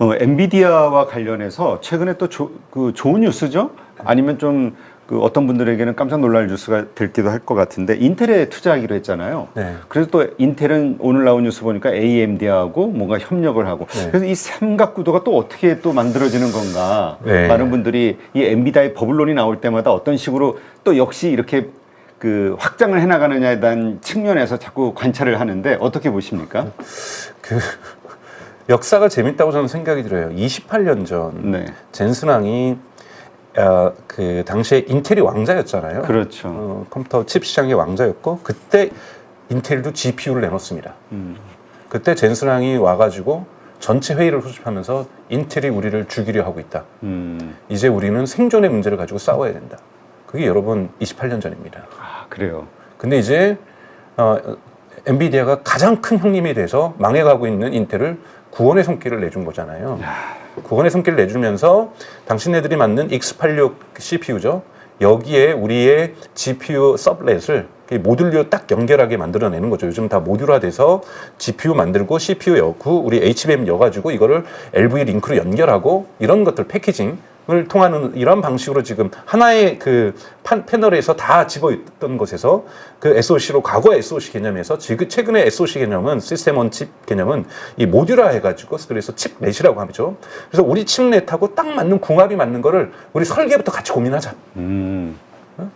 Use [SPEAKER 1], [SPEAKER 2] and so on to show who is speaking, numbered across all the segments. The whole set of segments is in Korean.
[SPEAKER 1] 어, 엔비디아와 관련해서 최근에 또 조, 그 좋은 뉴스죠? 아니면 좀 그 어떤 분들에게는 깜짝 놀랄 뉴스가 될기도 할 것 같은데 인텔에 투자하기로 했잖아요.
[SPEAKER 2] 네.
[SPEAKER 1] 그래서 또 인텔은 오늘 나온 뉴스 보니까 AMD하고 뭔가 협력을 하고
[SPEAKER 2] 네.
[SPEAKER 1] 그래서 이 삼각구도가 또 어떻게 또 만들어지는 건가
[SPEAKER 2] 네.
[SPEAKER 1] 많은 분들이 이 엔비디아의 버블론이 나올 때마다 어떤 식으로 또 역시 이렇게 그 확장을 해나가느냐에 대한 측면에서 자꾸 관찰을 하는데 어떻게 보십니까?
[SPEAKER 2] 그 역사가 재밌다고 저는 생각이 들어요. 28년 전
[SPEAKER 1] 네.
[SPEAKER 2] 젠슨왕이 어, 그 당시에 인텔이 왕자였잖아요.
[SPEAKER 1] 그렇죠.
[SPEAKER 2] 어, 컴퓨터 칩 시장의 왕자였고 그때 인텔도 GPU를 내놓습니다.
[SPEAKER 1] 음.
[SPEAKER 2] 그때 젠슨왕이 와가지고 전체 회의를 소집하면서 인텔이 우리를 죽이려 하고 있다.
[SPEAKER 1] 음.
[SPEAKER 2] 이제 우리는 생존의 문제를 가지고 싸워야 된다. 그게 여러분 28년 전입니다.
[SPEAKER 1] 아, 그래요.
[SPEAKER 2] 근데 이제 어, 엔비디아가 가장 큰 형님이 돼서 망해가고 있는 인텔을 구원의 손길을 내준 거잖아요. 구원의 손길을 내주면서 당신네들이 만든 X86 CPU죠. 여기에 우리의 GPU 서브렛을 모듈로 딱 연결하게 만들어내는 거죠. 요즘 다 모듈화돼서 GPU 만들고 CPU 여고 우리 HBM 여가지고 이거를 LV 링크로 연결하고 이런 것들 패키징 을 통하는 이런 방식으로 지금 하나의 그 판, 패널에서 다 집어있던 것에서 그 SOC로 과거 SOC 개념에서 지금 최근에 SOC 개념은 시스템 온칩 개념은 이 모듈화 해가지고 그래서 칩넷이라고 하죠. 그래서 우리 칩넷하고 딱 맞는 궁합이 맞는 거를 우리 설계부터 같이 고민하자.
[SPEAKER 1] 음.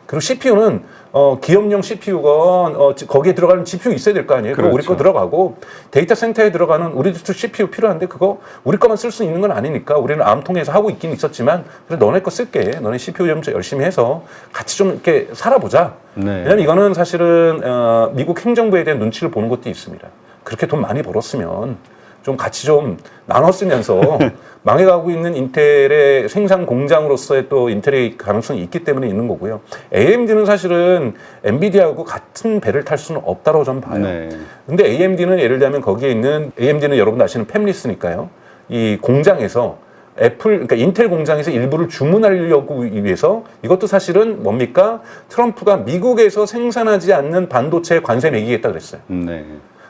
[SPEAKER 2] 그리고 CPU는 어, 기업용 CPU건 어, 지- 거기에 들어가는 GPU 있어야 될 거 아니에요. 그거 우리
[SPEAKER 1] 그렇죠.
[SPEAKER 2] 거 들어가고 데이터 센터에 들어가는 우리도 CPU 필요한데 그거 우리 거만 쓸 수 있는 건 아니니까 우리는 암 통해서 하고 있긴 있었지만 그래 너네 거 쓸게. 너네 CPU 좀 열심히 해서 같이 좀 이렇게 살아보자.
[SPEAKER 1] 네.
[SPEAKER 2] 왜냐면 이거는 사실은 어, 미국 행정부에 대한 눈치를 보는 것도 있습니다. 그렇게 돈 많이 벌었으면 좀 같이 좀 나눠 쓰면서 망해가고 있는 인텔의 생산 공장으로서의 또 인텔의 가능성이 있기 때문에 있는 거고요. AMD는 사실은 엔비디아하고 같은 배를 탈 수는 없다고 저는 봐요.
[SPEAKER 1] 네.
[SPEAKER 2] 근데 AMD는 예를 들면 거기에 있는 AMD는 여러분 아시는 팸리스니까요. 이 공장에서 애플 그러니까 인텔 공장에서 일부를 주문하려고 위해서 이것도 사실은 뭡니까? 트럼프가 미국에서 생산하지 않는 반도체 관세 매기겠다 그랬어요.
[SPEAKER 1] 네.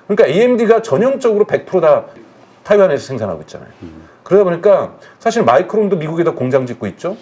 [SPEAKER 2] 그러니까 AMD가 전형적으로 100%다 타이완에서 생산하고 있잖아요. 그러다 보니까 사실 마이크론도 미국에다 공장 짓고 있죠.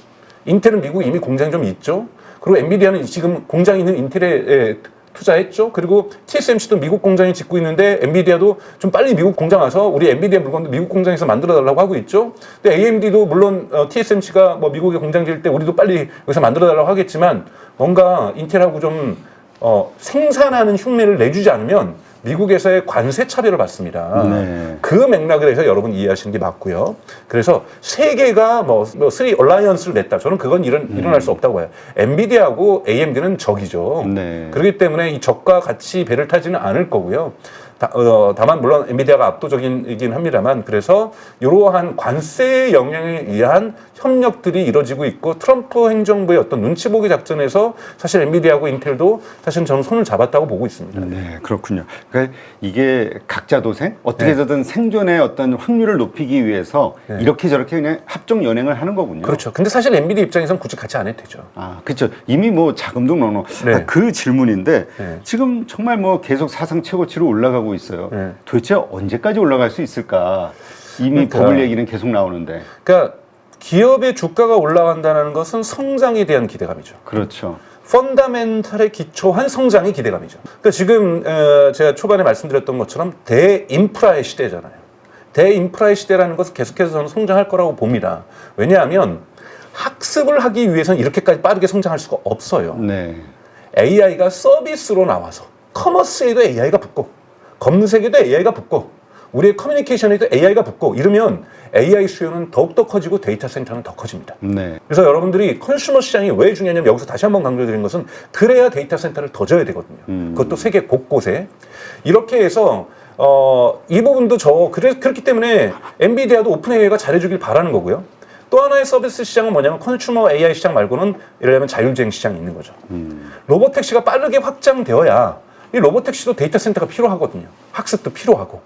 [SPEAKER 2] 인텔은 미국에 이미 공장 좀 있죠. 그리고 엔비디아는 지금 공장 있는 인텔에 에, 투자했죠. 그리고 TSMC도 미국 공장이 짓고 있는데 엔비디아도 좀 빨리 미국 공장 와서 우리 엔비디아 물건도 미국 공장에서 만들어 달라고 하고 있죠. 근데 AMD도 물론 어, TSMC가 뭐 미국에 공장 지을 때 우리도 빨리 여기서 만들어 달라고 하겠지만 뭔가 인텔하고 좀 어, 생산하는 흉내를 내주지 않으면 미국에서의 관세 차별을 받습니다.
[SPEAKER 1] 네.
[SPEAKER 2] 그 맥락을 해서 여러분 이해하시는 게 맞고요. 그래서 세계가 뭐, 뭐 쓰리 얼라이언스를 냈다. 저는 그건 일어날, 일어날 수 없다고 봐요. 엔비디아하고 AMD는 적이죠.
[SPEAKER 1] 네.
[SPEAKER 2] 그렇기 때문에 이 적과 같이 배를 타지는 않을 거고요. 다, 어, 다만 물론 엔비디아가 압도적이긴 합니다만 그래서 이러한 관세 영향에 의한 협력들이 이루어지고 있고 트럼프 행정부의 어떤 눈치 보기 작전에서 사실 엔비디아하고 인텔도 사실 저는 손을 잡았다고 보고 있습니다.
[SPEAKER 1] 네, 그렇군요. 그러니까 이게 각자 도생 어떻게
[SPEAKER 2] 네.
[SPEAKER 1] 해서든 생존의 어떤 확률을 높이기 위해서
[SPEAKER 2] 네.
[SPEAKER 1] 이렇게 저렇게 그냥 합종 연행을 하는 거군요.
[SPEAKER 2] 그렇죠. 근데 사실 엔비디아 입장에선 굳이 같이 안 해도 되죠.
[SPEAKER 1] 아, 그렇죠. 이미 뭐 자금도 넣어.
[SPEAKER 2] 네.
[SPEAKER 1] 아, 그 질문인데
[SPEAKER 2] 네.
[SPEAKER 1] 지금 정말 뭐 계속 사상 최고치로 올라가고 있어요.
[SPEAKER 2] 네.
[SPEAKER 1] 도대체 언제까지 올라갈 수 있을까? 이미
[SPEAKER 2] 그러니까.
[SPEAKER 1] 버블 얘기는 계속 나오는데.
[SPEAKER 2] 그러니까 기업의 주가가 올라간다는 것은 성장에 대한 기대감이죠.
[SPEAKER 1] 그렇죠.
[SPEAKER 2] 펀다멘탈에 기초한 성장의 기대감이죠. 그러니까 지금 어, 제가 초반에 말씀드렸던 것처럼 대인프라의 시대잖아요. 대인프라의 시대라는 것은 계속해서 저는 성장할 거라고 봅니다. 왜냐하면 학습을 하기 위해서는 이렇게까지 빠르게 성장할 수가 없어요.
[SPEAKER 1] 네.
[SPEAKER 2] AI가 서비스로 나와서 커머스에도 AI가 붙고 검색에도 AI가 붙고 우리의 커뮤니케이션에도 AI가 붙고 이러면 AI 수요는 더욱더 커지고 데이터 센터는 더 커집니다.
[SPEAKER 1] 네.
[SPEAKER 2] 그래서 여러분들이 컨슈머 시장이 왜 중요하냐면 여기서 다시 한번 강조드리는 것은 그래야 데이터 센터를 더 져야 되거든요.
[SPEAKER 1] 음.
[SPEAKER 2] 그것도 세계 곳곳에 이렇게 해서 어, 이 부분도 저 그래, 그렇기 때문에 엔비디아도 오픈 AI가 잘해주길 바라는 거고요. 또 하나의 서비스 시장은 뭐냐면 컨슈머 AI 시장 말고는 예를 들면 자율주행 시장이 있는 거죠.
[SPEAKER 1] 음.
[SPEAKER 2] 로보택시가 빠르게 확장되어야 이 로보택시도 데이터 센터가 필요하거든요. 학습도 필요하고.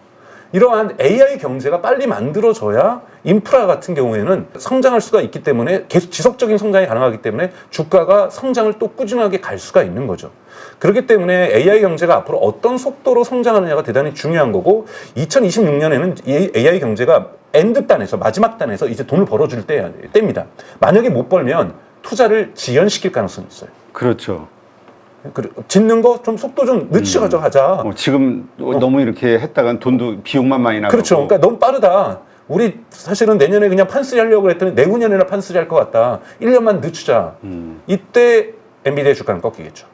[SPEAKER 2] 이러한 AI 경제가 빨리 만들어져야 인프라 같은 경우에는 성장할 수가 있기 때문에 계속 지속적인 성장이 가능하기 때문에 주가가 성장을 또 꾸준하게 갈 수가 있는 거죠. 그렇기 때문에 AI 경제가 앞으로 어떤 속도로 성장하느냐가 대단히 중요한 거고 2026년에는 이 AI 경제가 엔드 단에서 마지막 단에서 이제 돈을 벌어줄 때 때입니다. 만약에 못 벌면 투자를 지연시킬 가능성이 있어요.
[SPEAKER 1] 그렇죠.
[SPEAKER 2] 그 짓는 거 좀 속도 좀 늦춰 가져가자.
[SPEAKER 1] 어, 지금 너무 이렇게 했다간 돈도 비용만 많이 나가고
[SPEAKER 2] 그렇죠. 그러니까 너무 빠르다. 우리 사실은 내년에 그냥 판쓰리 하려고 했더니 내후년에나 판쓰리 할 것 같다. 1년만 늦추자.
[SPEAKER 1] 음.
[SPEAKER 2] 이때 엔비디아 주가는 꺾이겠죠.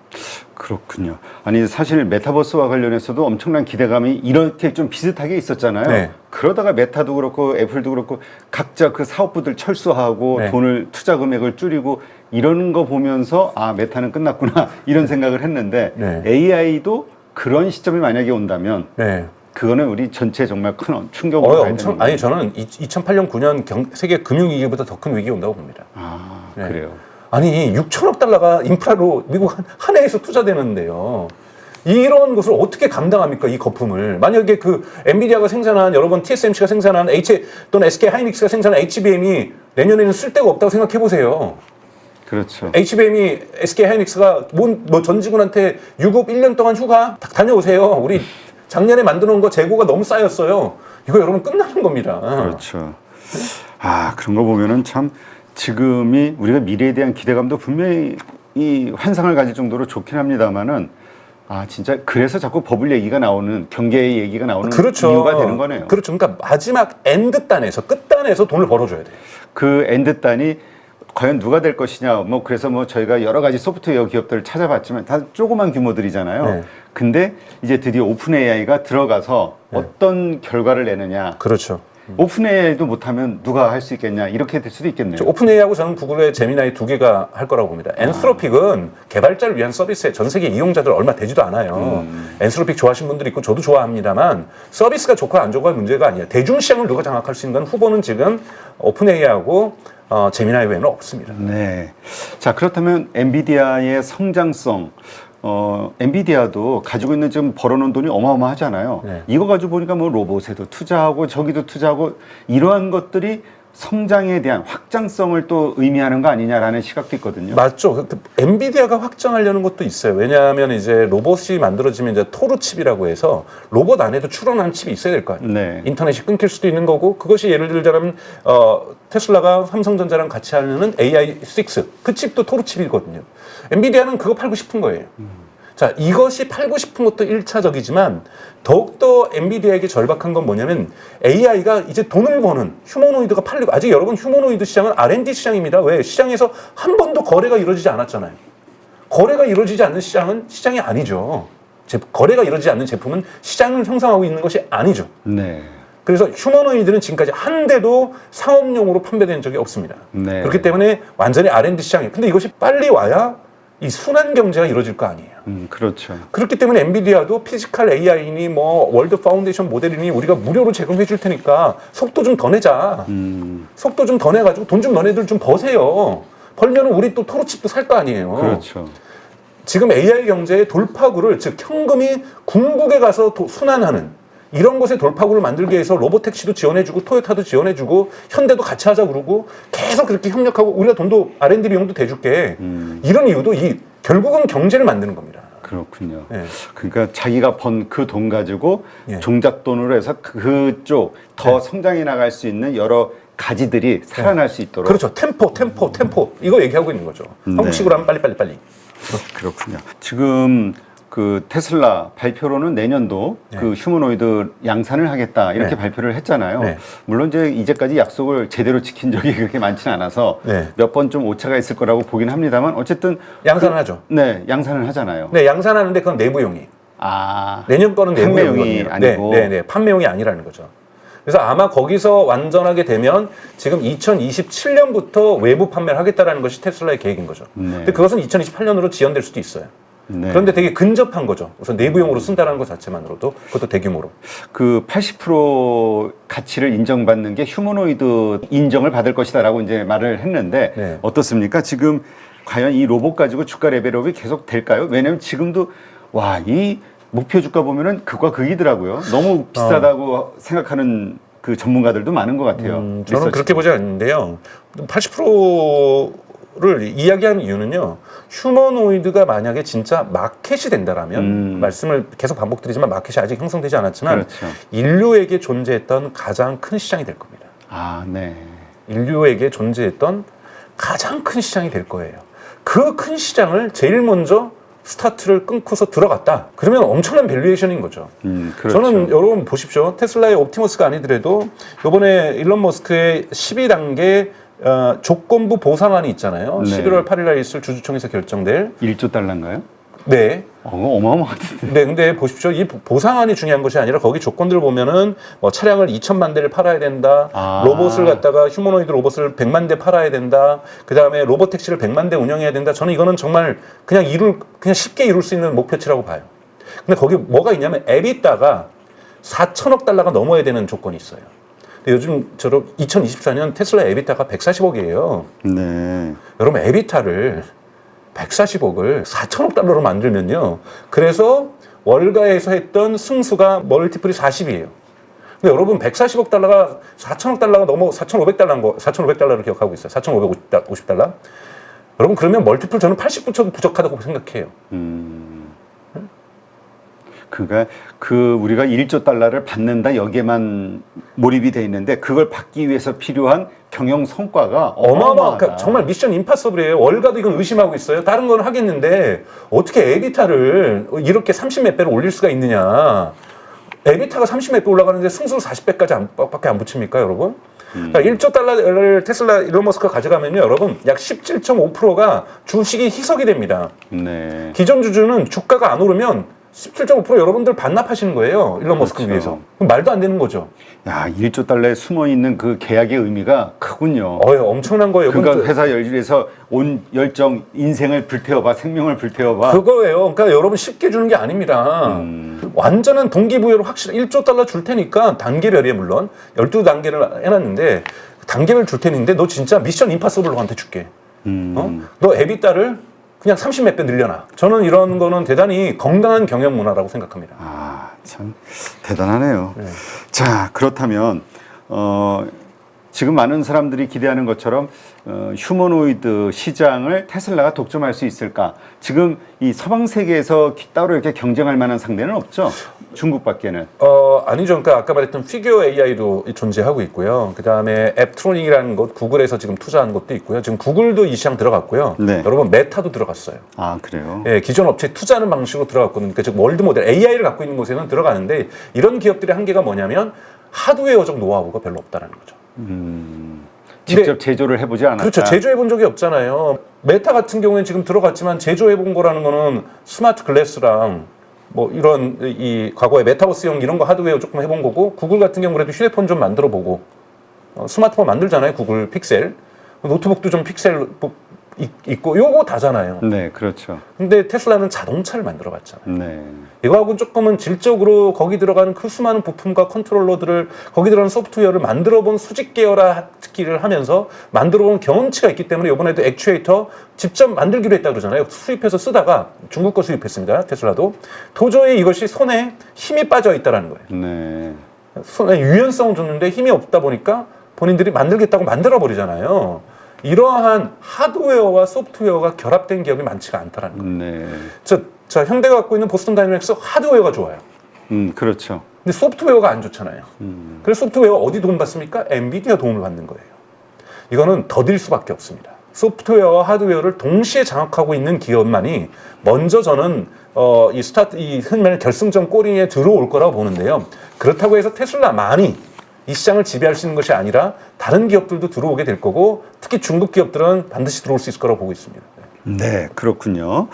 [SPEAKER 1] 그렇군요. 아니 사실 메타버스와 관련해서도 엄청난 기대감이 이렇게 좀 비슷하게 있었잖아요.
[SPEAKER 2] 네.
[SPEAKER 1] 그러다가 메타도 그렇고 애플도 그렇고 각자 그 사업부들 철수하고
[SPEAKER 2] 네.
[SPEAKER 1] 돈을 투자 금액을 줄이고 이러는 거 보면서 아 메타는 끝났구나 이런 생각을 했는데
[SPEAKER 2] 네.
[SPEAKER 1] AI도 그런 시점이 만약에 온다면
[SPEAKER 2] 네.
[SPEAKER 1] 그거는 우리 전체에 정말 큰 충격으로
[SPEAKER 2] 어, 엄청 아니 저는 2008년 9년 경, 세계 금융 위기보다 더 큰 위기 온다고 봅니다.
[SPEAKER 1] 아
[SPEAKER 2] 네.
[SPEAKER 1] 그래요.
[SPEAKER 2] 아니 6천억 달러가 인프라로 미국 한, 한 해에서 투자되는데요. 이런 것을 어떻게 감당합니까 이 거품을 만약에 그 엔비디아가 생산한 여러분 TSMC가 생산한 H 또는 SK 하이닉스가 생산한 HBM이 내년에는 쓸 데가 없다고 생각해 보세요.
[SPEAKER 1] 그렇죠.
[SPEAKER 2] HBM이 SK 하이닉스가 뭐, 뭐 전 직원한테 유급 1년 동안 휴가 다 다녀오세요. 우리 작년에 만들어 놓은 거 재고가 너무 쌓였어요. 이거 여러분 끝나는 겁니다.
[SPEAKER 1] 그렇죠. 아 그런 거 보면은 참 지금이 우리가 미래에 대한 기대감도 분명히 이 환상을 가질 정도로 좋긴 합니다만은 아 진짜 그래서 자꾸 버블 얘기가 나오는 경계의 얘기가 나오는
[SPEAKER 2] 그렇죠.
[SPEAKER 1] 이유가 되는 거네요.
[SPEAKER 2] 그렇죠. 그러니까 마지막 엔드 단에서 끝 단에서 돈을 벌어줘야 돼.
[SPEAKER 1] 그 엔드 단이 과연 누가 될 것이냐 뭐 그래서 뭐 저희가 여러 가지 소프트웨어 기업들을 찾아봤지만 다 조그만 규모들이잖아요.
[SPEAKER 2] 네.
[SPEAKER 1] 근데 이제 드디어 오픈 AI가 들어가서 어떤 결과를 내느냐.
[SPEAKER 2] 그렇죠.
[SPEAKER 1] 오픈 AI도 못하면 누가 할 수 있겠냐 이렇게 될 수도 있겠네요.
[SPEAKER 2] 저 오픈 AI하고 저는 구글의 제미나이 두 개가 할 거라고 봅니다. 엔스로픽은 개발자를 위한 서비스에 전 세계 이용자들 얼마 되지도 않아요. 엔스로픽 좋아하시는 분들이 있고 저도 좋아합니다만 서비스가 좋고 안 좋고가 문제가 아니에요. 대중시장을 누가 장악할 수 있는 건 후보는 지금 오픈 AI하고 어, 제미나이 외에는 없습니다.
[SPEAKER 1] 네. 자, 그렇다면 엔비디아의 성장성, 어, 엔비디아도 가지고 있는 지금 벌어놓은 돈이 어마어마하잖아요.
[SPEAKER 2] 네.
[SPEAKER 1] 이거 가지고 보니까 뭐 로봇에도 투자하고 저기도 투자하고 이러한 것들이 성장에 대한 확장성을 또 의미하는 거 아니냐라는 시각도 있거든요.
[SPEAKER 2] 맞죠. 그- 그 엔비디아가 확장하려는 것도 있어요. 왜냐하면 이제 로봇이 만들어지면 이제 토르 칩이라고 해서 로봇 안에도 출원하는 칩이 있어야 될 거 아니에요.
[SPEAKER 1] 네.
[SPEAKER 2] 인터넷이 끊길 수도 있는 거고 그것이 예를 들자면 어, 테슬라가 삼성전자랑 같이 하는 AI6 그 칩도 토르 칩이거든요. 엔비디아는 그거 팔고 싶은 거예요. 자 이것이 팔고 싶은 것도 일차적이지만 더욱더 엔비디아에게 절박한 건 뭐냐면 AI가 이제 돈을 버는 휴머노이드가 팔리고 아직 여러분 휴머노이드 시장은 R&D 시장입니다. 왜 시장에서 한 번도 거래가 이루어지지 않았잖아요. 거래가 이루어지지 않는 시장은 시장이 아니죠. 제- 거래가 이루어지지 않는 제품은 시장을 형성하고 있는 것이 아니죠.
[SPEAKER 1] 네.
[SPEAKER 2] 그래서 휴머노이드는 지금까지 한 대도 상업용으로 판매된 적이 없습니다.
[SPEAKER 1] 네.
[SPEAKER 2] 그렇기 때문에 완전히 R&D 시장이에요. 근데 이것이 빨리 와야 이 순환 경제가 이루어질 거 아니에요.
[SPEAKER 1] 음, 그렇죠.
[SPEAKER 2] 그렇기 때문에 엔비디아도 피지컬 AI니 뭐 월드 파운데이션 모델이니 우리가 무료로 제공해 줄 테니까 속도 좀 더 내자.
[SPEAKER 1] 음,
[SPEAKER 2] 속도 좀 더 내가지고 돈 좀 너네들 좀 버세요. 벌면은 우리 또 토르칩도 살 거 아니에요.
[SPEAKER 1] 그렇죠.
[SPEAKER 2] 지금 AI 경제의 돌파구를 즉 현금이 궁극에 가서 도- 순환하는 이런 곳의 돌파구를 만들기 위해서 로보택시도 지원해주고 토요타도 지원해주고 현대도 같이 하자 그러고 계속 그렇게 협력하고 우리가 돈도 R&D 비용도 대줄게
[SPEAKER 1] 음.
[SPEAKER 2] 이런 이유도 이 결국은 경제를 만드는 겁니다.
[SPEAKER 1] 그렇군요.
[SPEAKER 2] 예.
[SPEAKER 1] 그러니까 자기가 번 그 돈 가지고
[SPEAKER 2] 예.
[SPEAKER 1] 종잣돈으로 해서 그쪽 더 성장해 나갈 수 있는 여러 가지들이 살아날 수 있도록
[SPEAKER 2] 그렇죠. 템포, 템포, 템포 이거 얘기하고 있는 거죠.
[SPEAKER 1] 네.
[SPEAKER 2] 한국식으로 하면 빨리 빨리 빨리.
[SPEAKER 1] 그렇군요. 지금 그 테슬라 발표로는 내년도
[SPEAKER 2] 네.
[SPEAKER 1] 그 휴머노이드 양산을 하겠다 이렇게
[SPEAKER 2] 네.
[SPEAKER 1] 발표를 했잖아요.
[SPEAKER 2] 네.
[SPEAKER 1] 물론 이제 이제까지 약속을 제대로 지킨 적이 그렇게 많지는 않아서
[SPEAKER 2] 네.
[SPEAKER 1] 몇번 좀 오차가 있을 거라고 보긴 합니다만 어쨌든
[SPEAKER 2] 양산을 하죠.
[SPEAKER 1] 네 양산을 하잖아요.
[SPEAKER 2] 네, 양산하는데 그건 내부용이.
[SPEAKER 1] 아
[SPEAKER 2] 내년 거는
[SPEAKER 1] 판매용이
[SPEAKER 2] 내부용이거든요.
[SPEAKER 1] 아니고.
[SPEAKER 2] 네, 네, 네, 판매용이 아니라는 거죠. 그래서 아마 거기서 완전하게 되면 지금 2027년부터 외부 판매를 하겠다라는 것이 테슬라의 계획인 거죠.
[SPEAKER 1] 네.
[SPEAKER 2] 근데 그것은 2028년으로 지연될 수도 있어요.
[SPEAKER 1] 네.
[SPEAKER 2] 그런데 되게 근접한 거죠. 우선 내부용으로 쓴다는 것 자체만으로도 그것도 대규모로.
[SPEAKER 1] 그 80% 가치를 인정받는 게 휴머노이드 인정을 받을 것이다라고 이제 말을 했는데
[SPEAKER 2] 네.
[SPEAKER 1] 어떻습니까? 지금 과연 이 로봇 가지고 주가 레벨업이 계속 될까요? 왜냐면 지금도 와, 이 목표 주가 보면은 극과 극이더라고요. 너무 비싸다고 생각하는 그 전문가들도 많은 것 같아요.
[SPEAKER 2] 음, 저는
[SPEAKER 1] 리서치.
[SPEAKER 2] 그렇게 보지 않는데요. 80% 를 이야기하는 이유는요. 휴머노이드가 만약에 진짜 마켓이 된다라면
[SPEAKER 1] 음.
[SPEAKER 2] 말씀을 계속 반복드리지만 마켓이 아직 형성되지 않았지만
[SPEAKER 1] 그렇죠.
[SPEAKER 2] 인류에게 존재했던 가장 큰 시장이 될 겁니다.
[SPEAKER 1] 아, 네.
[SPEAKER 2] 인류에게 존재했던 가장 큰 시장이 될 거예요. 그 큰 시장을 제일 먼저 스타트를 끊고서 들어갔다. 그러면 엄청난 밸류에이션인 거죠.
[SPEAKER 1] 음, 그렇죠.
[SPEAKER 2] 저는 여러분 보십시오. 테슬라의 옵티머스가 아니더라도 이번에 일론 머스크의 12단계 어, 조건부 보상안이 있잖아요.
[SPEAKER 1] 네.
[SPEAKER 2] 11월 8일 날 있을 주주총회에서 결정될
[SPEAKER 1] 1조 달러인가요?
[SPEAKER 2] 네.
[SPEAKER 1] 어, 어마어마하던데.
[SPEAKER 2] 네, 근데 보십시오. 이 보상안이 중요한 것이 아니라 거기 조건들 보면은 뭐 차량을 2천만 대를 팔아야 된다.
[SPEAKER 1] 아.
[SPEAKER 2] 로봇을 갖다가 휴머노이드 로봇을 100만 대 팔아야 된다. 그다음에 로봇 택시를 100만 대 운영해야 된다. 저는 이거는 정말 그냥 이룰 그냥 쉽게 이룰 수 있는 목표치라고 봐요. 근데 거기 뭐가 있냐면 에비다가 4천억 달러가 넘어야 되는 조건이 있어요. 근데 요즘 저러 2024년 테슬라 에비타가 140억이에요.
[SPEAKER 1] 네.
[SPEAKER 2] 여러분 에비타를 140억을 4천억 달러로 만들면요. 그래서 월가에서 했던 승수가 멀티플이 40이에요. 근데 여러분 140억 달러가 4천억 달러가 넘어 4,500달러인 거 4,500달러를 기억하고 있어요. 4,550달러. 여러분 그러면 멀티플 저는 80부터 부족하다고 생각해요.
[SPEAKER 1] 그러니까 그 우리가 1조 달러를 받는다 여기에만 몰입이 돼 있는데 그걸 받기 위해서 필요한 경영 성과가
[SPEAKER 2] 어마어마. 그러니까 정말 미션 임파서블이에요. 월가도 이건 의심하고 있어요. 다른 건 하겠는데 어떻게 에비타를 이렇게 30몇 배로 올릴 수가 있느냐? 에비타가 30몇 배 올라가는데 승수를 40배까지 안, 밖에 안 붙입니까, 여러분? 그러니까 1조 달러를 테슬라 일론 머스크가 가져가면요, 여러분 약 17.5%가 주식이 희석이 됩니다.
[SPEAKER 1] 네.
[SPEAKER 2] 기존 주주는 주가가 안 오르면 17.5% 여러분들 반납하시는 거예요, 일론 머스크
[SPEAKER 1] 그렇죠.
[SPEAKER 2] 위해서. 그럼 말도 안 되는 거죠.
[SPEAKER 1] 야, 1조 달러에 숨어 있는 그 계약의 의미가 크군요.
[SPEAKER 2] 어, 엄청난 거예요.
[SPEAKER 1] 그러니까
[SPEAKER 2] 그럼
[SPEAKER 1] 회사 열일에서 온 열정, 인생을 불태워봐, 생명을 불태워봐.
[SPEAKER 2] 그거예요. 그러니까 여러분 쉽게 주는 게 아닙니다. 완전한 동기부여를 확실히 1조 달러 줄 테니까 단계별이에요, 물론. 12단계를 해놨는데 단계별 줄 테니까 너 진짜 미션 임파서블로 한테 줄게. 어? 너 에비따를 그냥 30 몇 배 늘려놔. 저는 이런 거는 대단히 건강한 경영 문화라고 생각합니다.
[SPEAKER 1] 아, 참 대단하네요.
[SPEAKER 2] 네.
[SPEAKER 1] 자, 그렇다면 어, 지금 많은 사람들이 기대하는 것처럼 어, 휴머노이드 시장을 테슬라가 독점할 수 있을까? 지금 이 서방 세계에서 기- 따로 이렇게 경쟁할 만한 상대는 없죠. 중국밖에는.
[SPEAKER 2] 어, 아니죠. 그러니까 아까 말했던 피규어 AI도 존재하고 있고요. 그 다음에 앱트로닉이라는 곳, 구글에서 지금 투자한 것도 있고요. 지금 구글도 이 시장 들어갔고요.
[SPEAKER 1] 네.
[SPEAKER 2] 여러분, 메타도 들어갔어요.
[SPEAKER 1] 아, 그래요.
[SPEAKER 2] 예, 기존 업체 투자하는 방식으로 들어갔거든요. 그러니까 즉 월드 모델 AI를 갖고 있는 곳에는 들어가는데 이런 기업들의 한계가 뭐냐면 하드웨어적 노하우가 별로 없다라는 거죠.
[SPEAKER 1] 직접 제조를 해보지 않았다.
[SPEAKER 2] 그렇죠. 제조해 본 적이 없잖아요. 메타 같은 경우에는 지금 들어갔지만 제조해 본 거라는 거는 스마트 글래스랑 뭐 이런 이 과거에 메타버스용 이런 거 하드웨어 조금 해본 거고 구글 같은 경우 그래도 휴대폰 좀 만들어 보고 어, 스마트폰 만들잖아요. 구글 픽셀 노트북도 좀 픽셀 뭐 있- 있고 요거 다잖아요.
[SPEAKER 1] 네, 그렇죠.
[SPEAKER 2] 근데 테슬라는 자동차를 만들어 봤잖아요.
[SPEAKER 1] 네.
[SPEAKER 2] 이거하고는 조금은 질적으로 거기 들어가는 그 수많은 부품과 컨트롤러들을 거기 들어가는 소프트웨어를 만들어 본 수직 계열화 특기를 하면서 만들어 본 경험치가 있기 때문에 이번에도 액추에이터 직접 만들기로 했다 그러잖아요. 수입해서 쓰다가 중국 거 수입했습니다. 테슬라도 도저히 이것이 손에 힘이 빠져 있다라는 거예요.
[SPEAKER 1] 네.
[SPEAKER 2] 손에 유연성을 줬는데 힘이 없다 보니까 본인들이 만들겠다고 만들어 버리잖아요. 이러한 하드웨어와 소프트웨어가 결합된 기업이 많지가 않다라는 거예요.
[SPEAKER 1] 네.
[SPEAKER 2] 저, 자, 현대가 갖고 있는 보스턴 다이내믹스 하드웨어가 좋아요.
[SPEAKER 1] 음, 그렇죠.
[SPEAKER 2] 근데 소프트웨어가 안 좋잖아요. 그래서 소프트웨어 어디 도움 받습니까? 엔비디아 도움을 받는 거예요. 이거는 더딜 수밖에 없습니다. 소프트웨어와 하드웨어를 동시에 장악하고 있는 기업만이 먼저 저는 어, 이 스타트 이 흔히 말하는 결승점 꼬리에 들어올 거라고 보는데요. 그렇다고 해서 테슬라만이 이 시장을 지배할 수 있는 것이 아니라 다른 기업들도 들어오게 될 거고 특히 중국 기업들은 반드시 들어올 수 있을 거라고 보고 있습니다.
[SPEAKER 1] 네, 그렇군요.